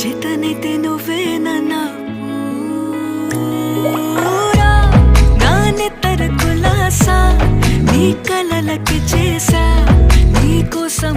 చేతనైతే నువ్వే నన్నా. నాన్నెత్తర కులాసా నీ కలలకి చేసా నీకోసం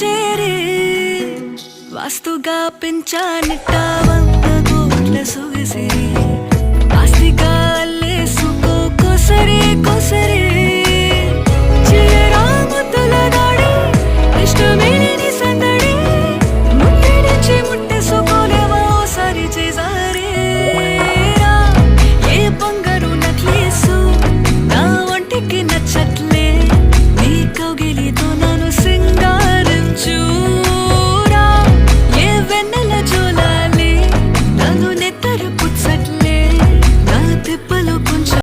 చేరి వస్తుగా పెంచానిట్ట వంద కోట్ల సుగసి.